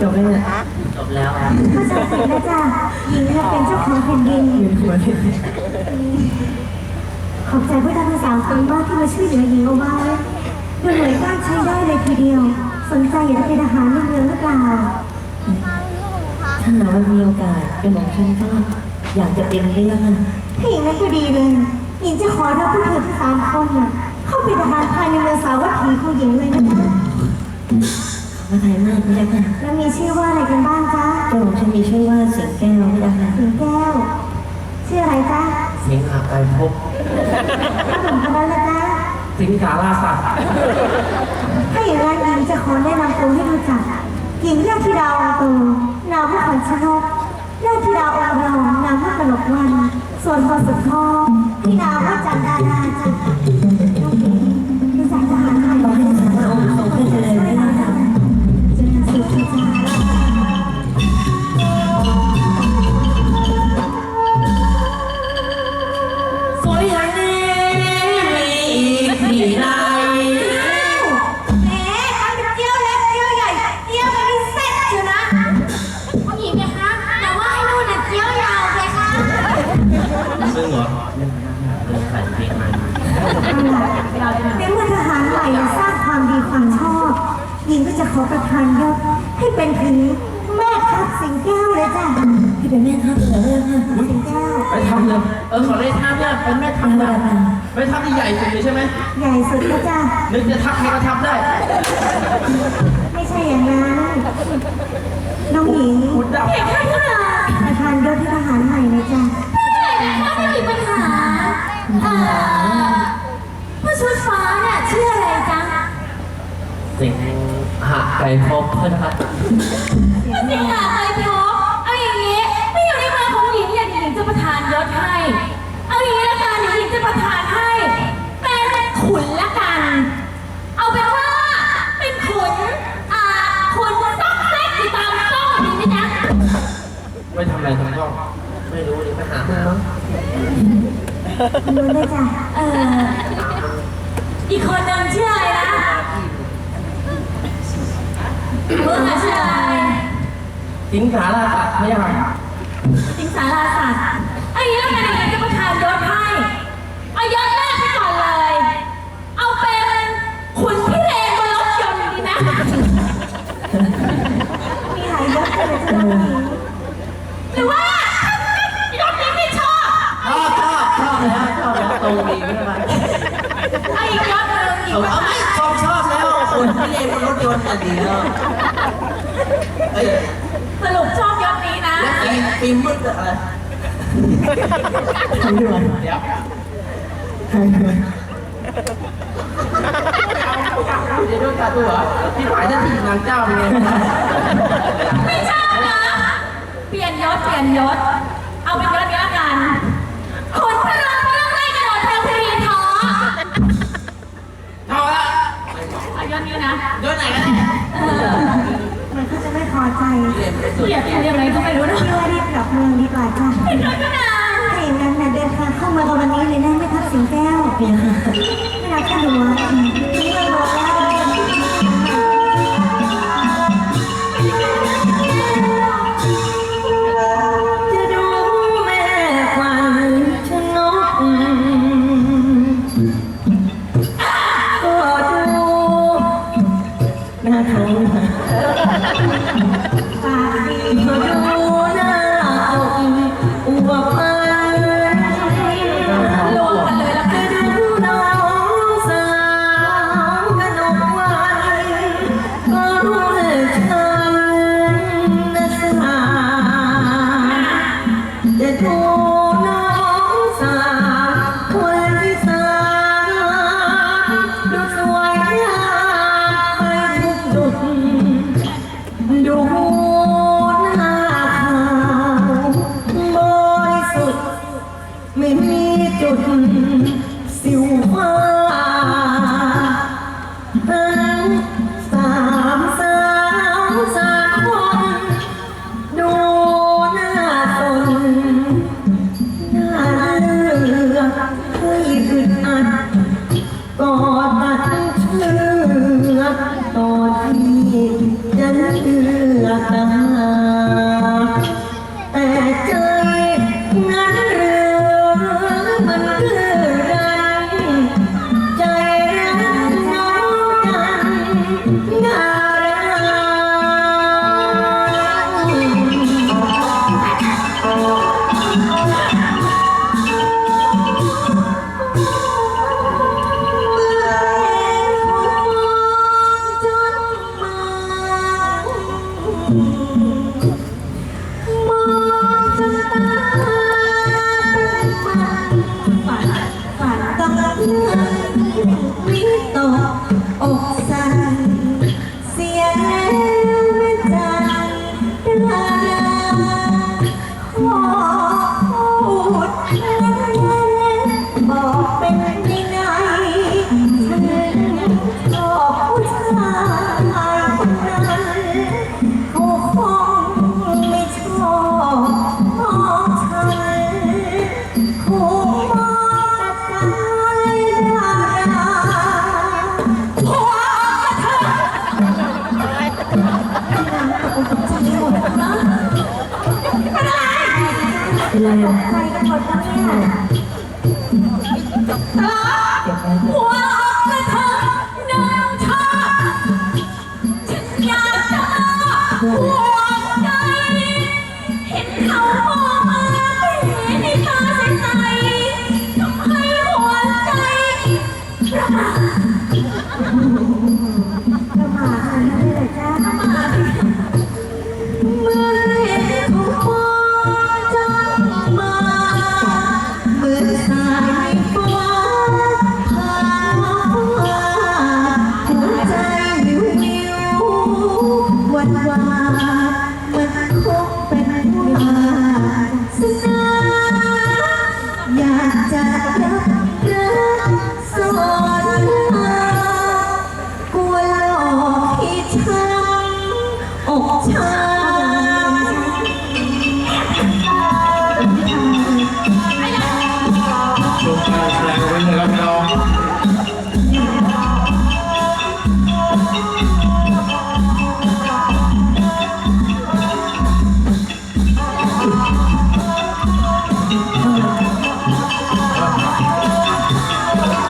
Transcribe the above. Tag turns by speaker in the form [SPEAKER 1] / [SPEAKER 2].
[SPEAKER 1] จบแล้วเนี่ย
[SPEAKER 2] จบแล้วครับ
[SPEAKER 3] เข้าใจผิดนะจ๊ะหญิงเนี่ยเป็นเจ้าของแผ่นดิน
[SPEAKER 1] ยืนหัวที่
[SPEAKER 3] ขอบใจพวกท่านทั้งสามคนมากที่มาช่วยเหลือหญิงเอาไว้ดูหน่วยก้านใช้ได้เลยทีเดียว สนใจอยากจะเป็นทหารในเมืองหรือเปล่า
[SPEAKER 1] ถ้าหากว่ามีโอกาสเป็นของฉันก็อยากจะเป็นเรื่องอะ
[SPEAKER 3] ถ้าอย่างนั้นก็ดีเลยหญิงจะขอรับพวกเธอทั้งสามคนน่ะเข้าเป็นทหารภายในเมืองสาวัตถีของหญิงเลยนะ จ๊ะ
[SPEAKER 1] ขอบพระทัยมากพี่ยักษ์ค่ะ
[SPEAKER 3] แล้วมีชื่อว่าอะไรกันบ้างจ๊ะ
[SPEAKER 1] เจ้าของฉันมีชื่อว่าสิงแก้วพี่ยักษ์ค่ะ
[SPEAKER 3] หญิงแก้ว ชื่ออะไรจ๊ะ
[SPEAKER 2] สิงหาไกรภพ
[SPEAKER 3] ขนมคนนั้นนะจ๊ะ
[SPEAKER 2] สิงสาราสัตว์
[SPEAKER 3] ถ้าอย่างนั้นหญิงจะขอแนะนำตัวให้รู้จักหญิงเรียกธิดาองค์โตนามว่าขวัญชนกเรียกธิดาองค์รองนามว่ากนกวัน ส่วนพอสุดทองที่นามว่าจันดานาจ้ะน้
[SPEAKER 1] ขอ
[SPEAKER 3] ป
[SPEAKER 2] ระ
[SPEAKER 3] ทานยศให้เป็นถึงแม่ทัพสิงแก้วเลยจ้ะ
[SPEAKER 1] พี่เป็นแม่ทัพเหรอพี่ยักษ์ค่ะ
[SPEAKER 3] สิงแก้ว
[SPEAKER 2] ไปทำเลยเออขอได้ทัพเนี่ยเป็นแม่ทัพนะไปทัพที่ใหญ่สุดเลยใช่ไหม
[SPEAKER 3] ใหญ่สุดนะจ้ะ
[SPEAKER 2] นึกจะทัพใครก็ทัพได้
[SPEAKER 3] ไม่ใช่อย่างนั้นน้องหญิง
[SPEAKER 2] พูดได้
[SPEAKER 3] ประทานยศให้ทหารใหม่เลยจ้ะ
[SPEAKER 4] ไม่มีปัญหาเอ่อผู้ชุดฟ้าเนี่ยชื่ออะไรจ๊ะ
[SPEAKER 2] สิง หาไกรภพเพื่อนครับ
[SPEAKER 4] ก็สิงหาเคยพบเอาอย่างนี้ ไม่อยู่ในเมืองของหญิงอย่างหญิงจะประทานยศให้ เอาอย่างนี้ละกันหญิงจะประทานให้ เป็นขุนละกัน เอาเป็นว่าเป็นขุน อ่าขุนต้องเซ็กอยู่ตามช่องดีไหมจ๊ะ
[SPEAKER 2] ไม่ทำอะไรทั้งช่องไม่รู้ดิไปหามา
[SPEAKER 3] รู้เลยจ้ะ
[SPEAKER 4] เอ่ออีกคนนึงชื่ออะไรนะ มึงอะชื่ออะไร
[SPEAKER 2] สิงสาราสัตว์ไม่ใช่ไหม
[SPEAKER 4] สิงสาราสัตว์ไอ้เนี้ยมันเองจะประทานยศให้เอายศแรกไปก่อนเลย เอาเป็นขุนพี่เลนบนรถยนต์ดีนะ
[SPEAKER 3] มีหลายยศเลยจ้ะน้องหญิง
[SPEAKER 4] หรือว่ายศนี้ไม่ชอบ
[SPEAKER 2] ชอบชอบชอบแล้วชอบแล้วตรงดีไม่เป็นไร
[SPEAKER 4] เอาอีกยศหนึ่งอีก
[SPEAKER 2] เอาเอาไม่ คนที่เรียนบนรถยนต์น่ะดีแล้วเอ้ย
[SPEAKER 4] สรุปชอบยศนี้นะ
[SPEAKER 2] แล้วฟิล์มฟิล์มมืดอะไร
[SPEAKER 1] ทำด้วย
[SPEAKER 2] เดี๋ยว
[SPEAKER 1] ทำด้วย
[SPEAKER 2] เดี๋ยวโดนตัดตัวพี่ฝ่ายจะถีบนางเจ้าเป็นไง
[SPEAKER 4] ไม่ชอบนะ เปลี่ยนยศเปลี่ยนยศ เอาเป็นยศนี้ละกัน อย่า
[SPEAKER 3] ง
[SPEAKER 4] นั้นนะ
[SPEAKER 3] เดินทางเข้ามากันวันนี้เลยนะแม่ทัพสิงแก้ว
[SPEAKER 1] พี่ยักษ์ค่ะ
[SPEAKER 3] ไม่รับข้าหลวงนี่มันบอก
[SPEAKER 1] 嗯。 ใจกันหมดแเนี่ย
[SPEAKER 4] ต
[SPEAKER 1] ลอด